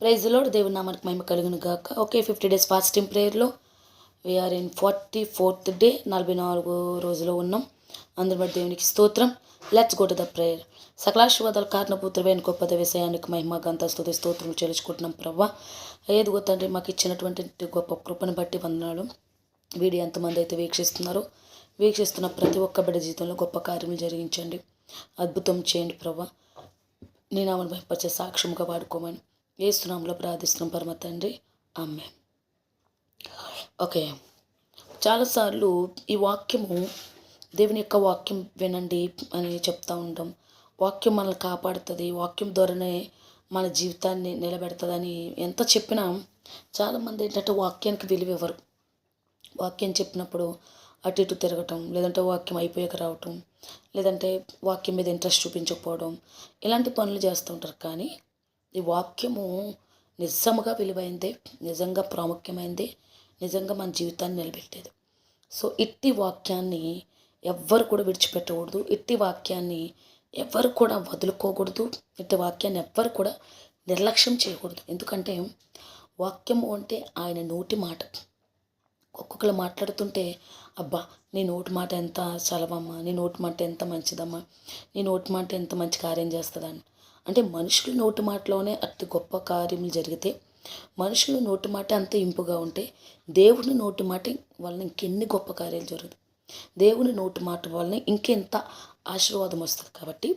ప్రైజ్లో దేవుని నామానికి మహిమ కలుగును గాక. Okay fifty days fasting ప్రేయర్లో we're in forty fourth day నలభై నాలుగు రోజులో ఉన్నాం. అందరి బట్టి దేవునికి స్తోత్రం. Let's go to the prayer సకలాశీర్వాదాలు కారణపుత్రమైన గొప్ప విషయానికి మహిమ గంత స్తోత్రం చెల్లించుకుంటున్నాం ప్రవ్వా ఏదిగో తండ్రి మాకు ఇచ్చినటువంటి గొప్ప కృపను బట్టి వందనాలు. వీడియో ఎంతమంది అయితే వీక్షిస్తున్నారో వీక్షిస్తున్న ప్రతి ఒక్క బిడ్డ జీవితంలో గొప్ప కార్యములు జరిగించండి. అద్భుతం చేయండి ప్రభా. నేను ఆమెను భయపరిచే సాక్ష్యంగా వాడుకోమని. ఏసునాంలో ప్రార్థిస్తున్నాం. పరమ తండ్రి. ఆమె ఓకే. చాలాసార్లు ఈ వాక్యము దేవుని యొక్క వాక్యం వినండి అని చెప్తూ ఉంటాం. వాక్యం మనల్ని కాపాడుతుంది. వాక్యం ద్వారానే మన జీవితాన్ని నిలబెడుతుందని ఎంత చెప్పినా చాలామంది ఏంటంటే వాక్యానికి విలువ ఇవ్వరు వాక్యం చెప్పినప్పుడు అటు ఇటు తిరగటం లేదంటే వాక్యం అయిపోయాక రావటం లేదంటే వాక్యం మీద ఇంట్రెస్ట్ చూపించకపోవడం ఇలాంటి పనులు చేస్తూ ఉంటారు. కానీ ఈ వాక్యము నిజముగా విలువైంది నిజంగా ప్రాముఖ్యమైంది నిజంగా మన జీవితాన్ని నిలబెట్టేది. సో ఇట్టి వాక్యాన్ని ఎవ్వరు కూడా విడిచిపెట్టకూడదు. ఇట్టి వాక్యాన్ని ఎవ్వరు కూడా వదులుకోకూడదు. ఇట్టి వాక్యాన్ని ఎవ్వరు కూడా నిర్లక్ష్యం చేయకూడదు. ఎందుకంటే వాక్యము అంటే ఆయన నోటి మాట. ఒక్కొక్కరు మాట్లాడుతుంటే అబ్బా నీ నోటి మాట ఎంత చలవమ్మా నీ నోటి మాట ఎంత మంచిదమ్మా నీ నోటి మాట ఎంత మంచి కార్యం చేస్తుందని. అంటే మనుషుల నోటి మాటలోనే అతి గొప్ప కార్యములు జరిగితే మనుషుల నోటి మాట అంత ఇంపుగా ఉంటే దేవుని నోటి మాట వలన ఇంకెన్ని గొప్ప కార్యాలు జరుగుతాయి? దేవుని నోటి మాట వలన ఇంకెంత ఆశీర్వాదం వస్తుంది? కాబట్టి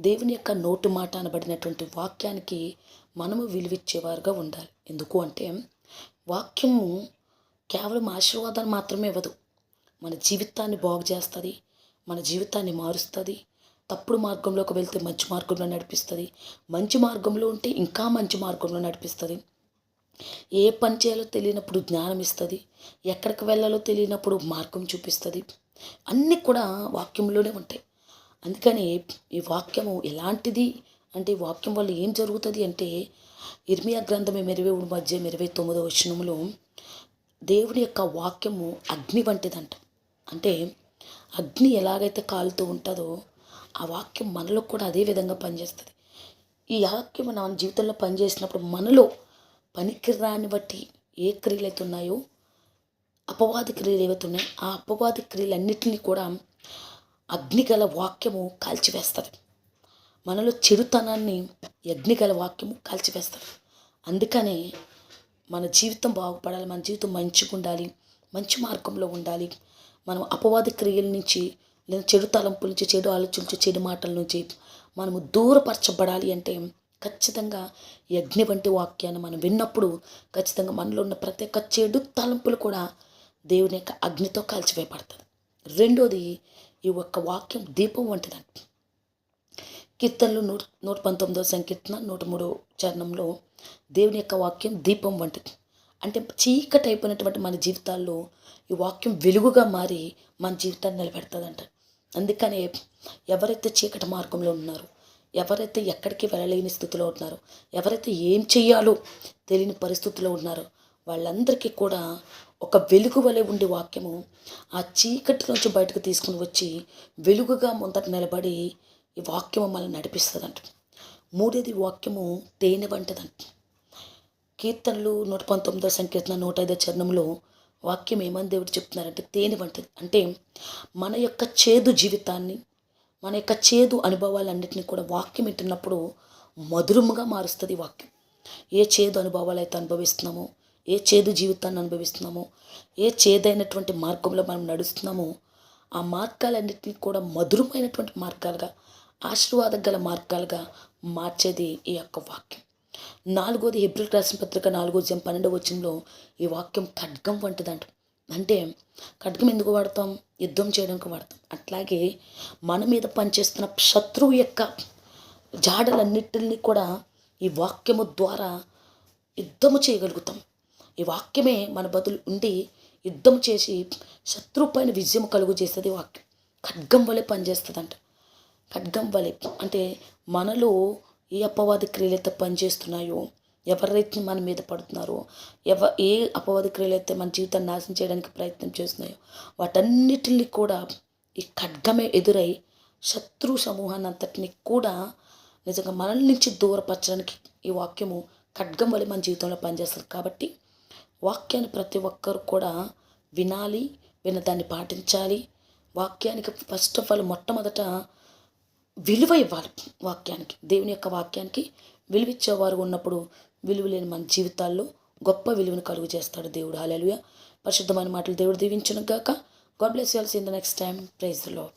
దేవుని యొక్క నోటి మాట అనబడినటువంటి వాక్యానికి మనము విలువిచ్చేవారుగా ఉండాలి. ఎందుకు అంటే వాక్యము కేవలం ఆశీర్వాదాన్ని మాత్రమే ఇవ్వదు. మన జీవితాన్ని బాగు చేస్తుంది మన జీవితాన్ని మారుస్తుంది తప్పుడు మార్గంలోకి వెళ్తే మంచి మార్గంలో నడిపిస్తుంది. మంచి మార్గంలో ఉంటే ఇంకా మంచి మార్గంలో నడిపిస్తుంది. ఏ పని చేయాలో తెలియనప్పుడు జ్ఞానం ఇస్తుంది. ఎక్కడికి వెళ్ళాలో తెలియనప్పుడు మార్గం చూపిస్తుంది. అన్నీ కూడా వాక్యంలోనే ఉంటాయి. అందుకని ఈ వాక్యము ఎలాంటిది అంటే ఈ వాక్యం వల్ల ఏం జరుగుతుంది అంటే ఇర్మియా గ్రంథం ఇరవై మధ్య ఇరవై తొమ్మిదో వచనంలో దేవుని యొక్క వాక్యము అగ్ని వంటిదంట. అంటే అగ్ని ఎలాగైతే కాలుతూ ఉంటుందో ఆ వాక్యం మనలో కూడా అదే విధంగా పనిచేస్తుంది. ఈ వాక్యం మన జీవితంలో పనిచేసినప్పుడు మనలో పనికిరాని బట్టి ఏ క్రియలు అయితే ఉన్నాయో అపవాది క్రియలు ఏవైతే ఉన్నాయో ఆ అపవాది క్రియలన్నింటినీ కూడా అగ్నిగల వాక్యము కాల్చివేస్తుంది. మనలో చెడుతనాన్ని అగ్నిగల వాక్యము కాల్చివేస్తుంది. అందుకనే మన జీవితం బాగుపడాలి మన జీవితం మంచిగా ఉండాలి మంచి మార్గంలో ఉండాలి. మనం అపవాది క్రియల నుంచి లేదా చెడు తలంపుల నుంచి చెడు ఆలోచన నుంచి చెడు మాటల నుంచి మనము దూరపరచబడాలి అంటే ఖచ్చితంగా యజ్ఞ అగ్ని వంటి వాక్యాన్ని మనం విన్నప్పుడు ఖచ్చితంగా మనలో ఉన్న ప్రతి ఒక్క చెడు తలంపులు కూడా దేవుని యొక్క అగ్నితో కాల్చివేయబడుతుంది రెండోది ఈ ఒక్క వాక్యం దీపం వంటిదంట. కీర్తనలు నూట నూట పంతొమ్మిదో సంకీర్తన నూట మూడో చరణంలో దేవుని యొక్క వాక్యం దీపం వంటిది. అంటే చీకటి అయిపోయినటువంటి మన జీవితాల్లో ఈ వాక్యం వెలుగుగా మారి మన జీవితాన్ని నిలబెడుతుందంట. అందుకనే ఎవరైతే చీకటి మార్గంలో ఉన్నారో ఎవరైతే ఎక్కడికి వెళ్ళలేని స్థితిలో ఉన్నారో ఎవరైతే ఏం చెయ్యాలో తెలియని పరిస్థితిలో ఉన్నారో వాళ్ళందరికీ కూడా ఒక వెలుగు వలె ఉండే వాక్యము ఆ చీకటి నుంచి బయటకు తీసుకుని వచ్చి వెలుగుగా ముందట నిలబడి ఈ వాక్యము మనల్ని నడిపిస్తుందంట. మూడేది వాక్యము తేనె వంటిదంట. కీర్తనలు నూట పంతొమ్మిదో సంకీర్తన నూట ఐదో చరణంలో వాక్యం ఏమని దేవుడు చెప్తున్నారంటే తేనె వంటిది. అంటే మన యొక్క చేదు జీవితాన్ని మన యొక్క చేదు అనుభవాలన్నింటినీ కూడా వాక్యం వింటున్నప్పుడు మధురముగా మారుస్తుంది వాక్యం. ఏ చేదు అనుభవాలు అయితే అనుభవిస్తున్నామో ఏ చేదు జీవితాన్ని అనుభవిస్తున్నామో ఏ చేదైనటువంటి మార్గంలో మనం నడుస్తున్నామో ఆ మార్గాలన్నింటినీ కూడా మధురమైనటువంటి మార్గాలుగా ఆశీర్వాదం గల మార్గాలుగా మార్చేది ఈ యొక్క వాక్యం. నాలుగోది ఏప్రిల్ రాసిన పత్రిక నాలుగో జం పన్నెండవ వచ్చంలో ఈ వాక్యం ఖడ్గం వంటిదంట. అంటే ఖడ్గం ఎందుకు వాడతాం? యుద్ధం చేయడానికి వాడతాం. అట్లాగే మన మీద పనిచేస్తున్న శత్రువు యొక్క జాడలన్నిటిని కూడా ఈ వాక్యము ద్వారా యుద్ధము చేయగలుగుతాం. ఈ వాక్యమే మన బదులు ఉండి యుద్ధం చేసి శత్రువు పైన విజయం కలుగు చేసేది వాక్యం. ఖడ్గం వలె పనిచేస్తుందంట. ఖడ్గం వలె అంటే మనలో ఏ అపవాది క్రియలు అయితే పనిచేస్తున్నాయో ఎవరైతే మన మీద పడుతున్నారో ఎవ ఏ అపవాది క్రియలు అయితే మన జీవితాన్ని నాశనం చేయడానికి ప్రయత్నం చేస్తున్నాయో వాటన్నిటిని కూడా ఈ ఖడ్గమే ఎదురై శత్రు సమూహాన్ని అంతటిని కూడా నిజంగా మనల్ నుంచి దూరపరచడానికి ఈ వాక్యము ఖడ్గం వల్ల మన జీవితంలో పనిచేస్తుంది. కాబట్టి వాక్యాన్ని ప్రతి ఒక్కరు కూడా వినాలి విన్న దాన్ని పాటించాలి. వాక్యానికి ఫస్ట్ ఆఫ్ ఆల్ మొట్టమొదట విలువ ఇవ్వాలి వాక్యానికి దేవుని యొక్క వాక్యానికి. విలువిచ్చేవారు ఉన్నప్పుడు విలువ లేని మన జీవితాల్లో గొప్ప విలువను కలుగు చేస్తాడు దేవుడు. హాలలుయ పరిశుద్ధమైన మాటలు దేవుడు దీవించును గాక. God bless you in the next time ప్రైజ్లో